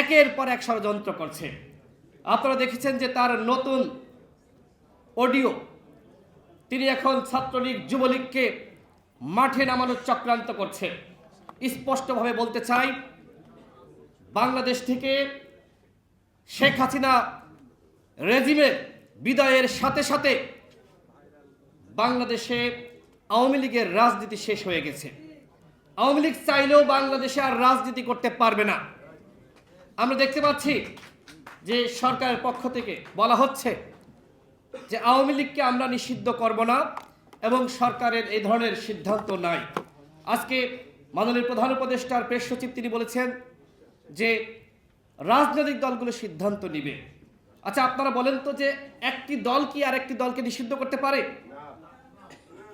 একের পর এক ষড়যন্ত্র করছে। আপনারা দেখেছেন যে তার নতুন অডিও, তিনি এখন ছাত্রলীগ, যুবলীগকে মাঠে নামানোর চক্রান্ত করছে। স্পষ্টভাবে বলতে চাই, বাংলাদেশ থেকে শেখ হাসিনা রেজিমের বিদায়ের সাথে সাথে বাংলাদেশে আওয়ামী লীগের রাজনীতি শেষ হয়ে গেছে। আওয়ামী লীগ চাইলেও বাংলাদেশে আর রাজনীতি করতে পারবে না। আমরা দেখতে পাচ্ছি যে সরকারের পক্ষ থেকে বলা হচ্ছে যে আওয়ামী লীগকে আমরা নিষিদ্ধ করব না এবং সরকারের এই ধরনের সিদ্ধান্ত নাই। আজকে মাননীয় প্রধান উপদেষ্টার প্রেস সচিব তিনি বলেছেন যে রাজনৈতিক দলগুলো সিদ্ধান্ত নিবে। আচ্ছা আপনারা বলেন তো যে একটি দল কি আর একটি দলকে নিষিদ্ধ করতে পারে?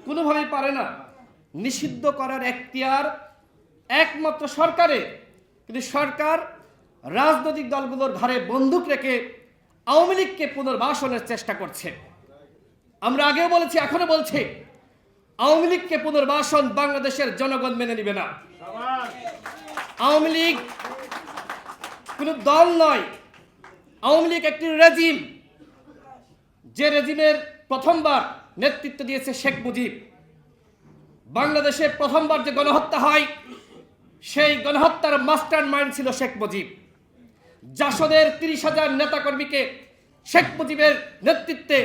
কোনোভাবেই পারে না। নিষিদ্ধ করার এখতিয়ার একমাত্র সরকারের। কিন্তু সরকার রাজনৈতিক দলগুলোর ঘাড়ে বন্দুক রেখে আওয়ামী লীগকে পুনর্বাসনের চেষ্টা করছে। আমরা আগেও বলেছি এখনও বলছি, আওয়ামী লীগকে পুনর্বাসন বাংলাদেশের জনগণ মেনে নিবে না। আওয়ামী লীগ কোনো দল নয়, আওয়ামী লীগ একটি রেজিম। যে রেজিমের প্রথমবার নেতৃত্ব দিয়েছে শেখ মুজিব। বাংলাদেশে প্রথমবার যে গণহত্যা হয়, সেই গণহত্যার মাস্টার মাইন্ড ছিল শেখ মুজিব। জাসদের তিরিশ হাজার নেতাকর্মীকে শেখ মুজিবের নেতৃত্বে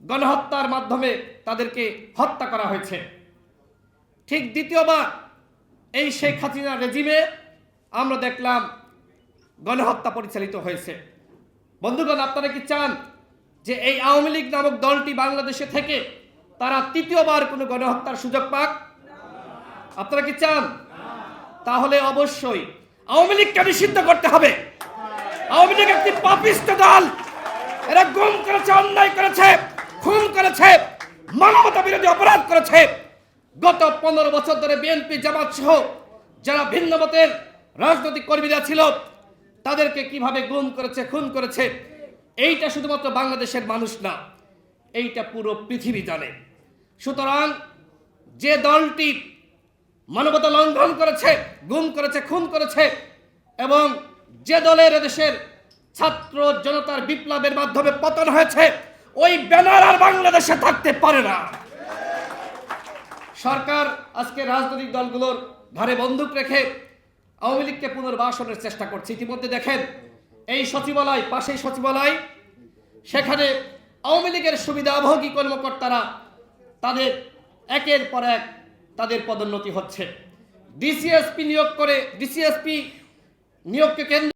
গণহত্যার মাধ্যমে তাদেরকে হত্যা করা হয়েছে। ঠিক দ্বিতীয়বার এই শেখ হাসিনা রেজিমে আমরা দেখলাম গণহত্যা পরিচালিত হয়েছে। বন্ধুগণ, আপনারা কি চান যে এই আওয়ামী লীগ নামক দলটি বাংলাদেশে থেকে তারা তৃতীয়বার কোনো গণহত্যার সুযোগ পাক? আপনারা কি চান? তাহলে অবশ্যই আওয়ামী লীগকে নিষিদ্ধ করতে হবে। আওয়ামী লীগ একটি পাপিষ্ট দল। এরা গুম করেছে, অন্যায় করেছে, খুন করেছে, মানবতা বিরোধী অপরাধ করেছে। গত পনেরো বছর ধরে বিএনপি, জামাত সহ যারা ভিন্ন মতের রাজনৈতিক কর্মীরা ছিল, তাদেরকে কীভাবে গুম করেছে, খুন করেছে, এইটা শুধুমাত্র বাংলাদেশের মানুষ না, এইটা পুরো পৃথিবী জানে। সুতরাং যে দলটি মানবতা লঙ্ঘন করেছে, গুম করেছে, খুন করেছে এবং যে দলের দেশের ছাত্র জনতার বিপ্লবের মাধ্যমে পতন হয়েছে, ওই ব্যানার আর বাংলাদেশে থাকতে পারে না। সরকার আজকে রাজনৈতিক দলগুলোর ঘরে বন্দুক রেখে আওয়ামী লীগকে পুনর্বাসনের চেষ্টা করছে। ইতিমধ্যে দেখেন, এই সচিবালয়, পাশেই সচিবালয়, সেখানে আওয়ামী লীগের সুবিধাভোগী কর্মকর্তারা তাদের একের পর এক তাদের পদোন্নতি হচ্ছে। ডিসিএসপি নিয়োগ করে ডিসিএসপি নিয়োগকে কেন্দ্র